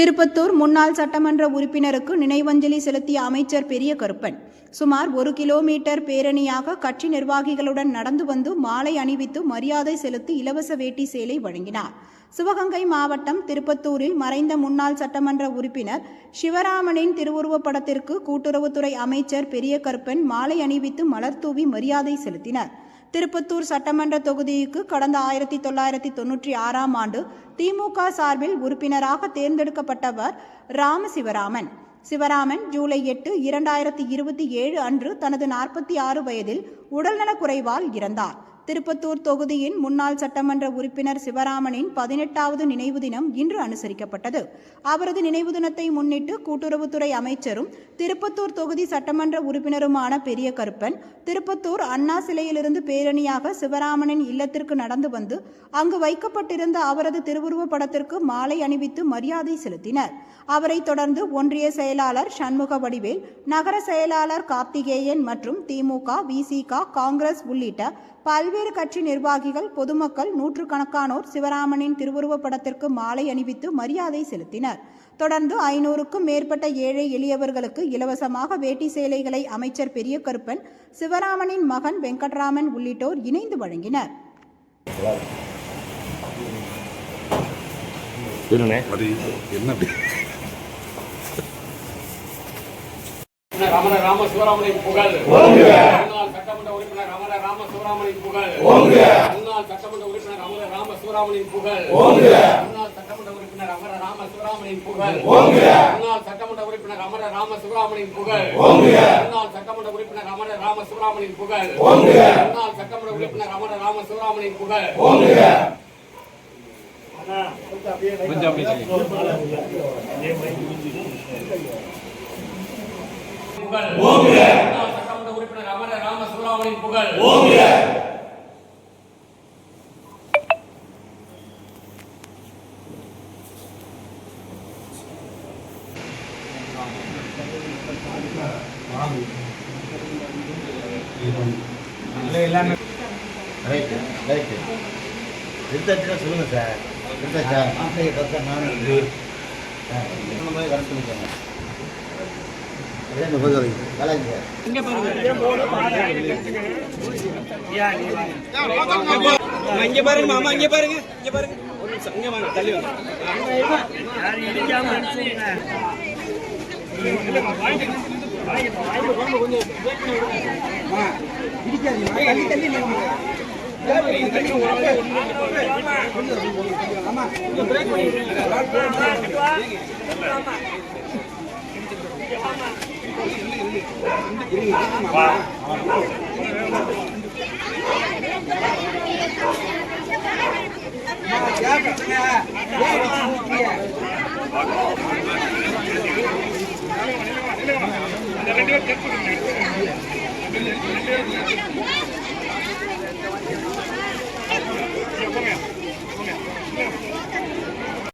திருப்பத்தூர் முன்னாள் சட்டமன்ற உறுப்பினருக்கு நினைவஞ்சலி செலுத்திய அமைச்சர் பெரிய கருப்பன். சுமார் ஒரு கிலோமீட்டர் பேரணியாக கட்சி நிர்வாகிகளுடன் நடந்து வந்து மாலை அணிவித்து மரியாதை செலுத்தி இலவச வேட்டி சேலை வழங்கினார். சிவகங்கை மாவட்டம் திருப்பத்தூரில் மறைந்த முன்னாள் சட்டமன்ற உறுப்பினர் சிவராமனின் திருவுருவப் படத்திற்கு கூட்டுறவுத்துறை அமைச்சர் பெரிய கருப்பன் மாலை அணிவித்து மலர்தூவி மரியாதை செலுத்தினர். திருப்பத்தூர் சட்டமன்ற தொகுதிக்கு கடந்த ஆயிரத்தி தொள்ளாயிரத்தி தொன்னூற்றி ஆறாம் ஆண்டு திமுக சார்பில் உறுப்பினராக தேர்ந்தெடுக்கப்பட்டவர் ராம சிவராமன் சிவராமன் ஜூலை எட்டு இரண்டாயிரத்தி இருபத்தி ஏழு அன்று தனது நாற்பத்தி ஆறு வயதில் உடல்நலக் குறைவால் இறந்தார். திருப்பத்தூர் தொகுதியின் முன்னாள் சட்டமன்ற உறுப்பினர் சிவராமனின் பதினெட்டாவது நினைவு தினம் இன்று அனுசரிக்கப்பட்டது. அவரது நினைவு தினத்தை முன்னிட்டு கூட்டுறவுத்துறை அமைச்சரும் திருப்பத்தூர் தொகுதி சட்டமன்ற உறுப்பினருமான பெரிய கருப்பன் திருப்பத்தூர் அண்ணா சிலையிலிருந்து பேரணியாக சிவராமனின் இல்லத்திற்கு நடந்து வந்து அங்கு வைக்கப்பட்டிருந்த அவரது திருவுருவ படத்திற்கு மாலை அணிவித்து மரியாதை செலுத்தினர். அவரைத் தொடர்ந்து ஒன்றிய செயலாளர் சண்முக வடிவேல் நகர செயலாளர் கார்த்திகேயன் மற்றும் திமுக விசிக காங்கிரஸ் உள்ளிட்ட பல்வேறு கட்சி நிர்வாகிகள் பொதுமக்கள் நூற்றுக்கணக்கானோர் சிவராமனின் திருவுருவப் படத்திற்கு மாலை அணிவித்து மரியாதை செலுத்தினர். தொடர்ந்து ஐநூறுக்கும் மேற்பட்ட ஏழை எளியவர்களுக்கு இலவசமாக வேட்டி சேலைகளை அமைச்சர் பெரிய கருப்பன் சிவராமனின் மகன் வெங்கட்ராமன் உள்ளிட்டோர் இணைந்து வழங்கினர்? ரமண ராம சிவராமனின் புகழ். ரமண ராம சிவராமனின் புகழ் முன்னாள் சட்டமன்ற உறுப்பினர் அமர ராம சிவராமனின் புகழ் முன்னாள் சட்டமன்ற உறுப்பினர் அமர ராம சிவராமனின் புகழ் முன்னாள் சட்டமன்ற உறுப்பினர் அமர ராம புகழ். முன்னாள் சட்டமன்ற உறுப்பினர் அமர ராம சிவராமனின் புகழ் முன்னாள் சட்டமன்ற உறுப்பினர் அமர ராம சிவராமனின் புகழ். முன்னாள் சட்டமன்ற உறுப்பினர் அமர ராம புகழ் ரைட்டு ரைட்டு எடுத்தாச்சுன்னா சொல்லுங்க சார் எடுத்தாச்சா மாப்பிள்ளைய பார்த்தா சொன்ன மாதிரி வர சொல்லிக்கோங்க இங்க பாருங்க மாமா இங்க பாருங்க இங்க பாருங்க ஒரு நிமிஷம் இங்க வாங்க தள்ளி வாங்க ரெண்டு என்ன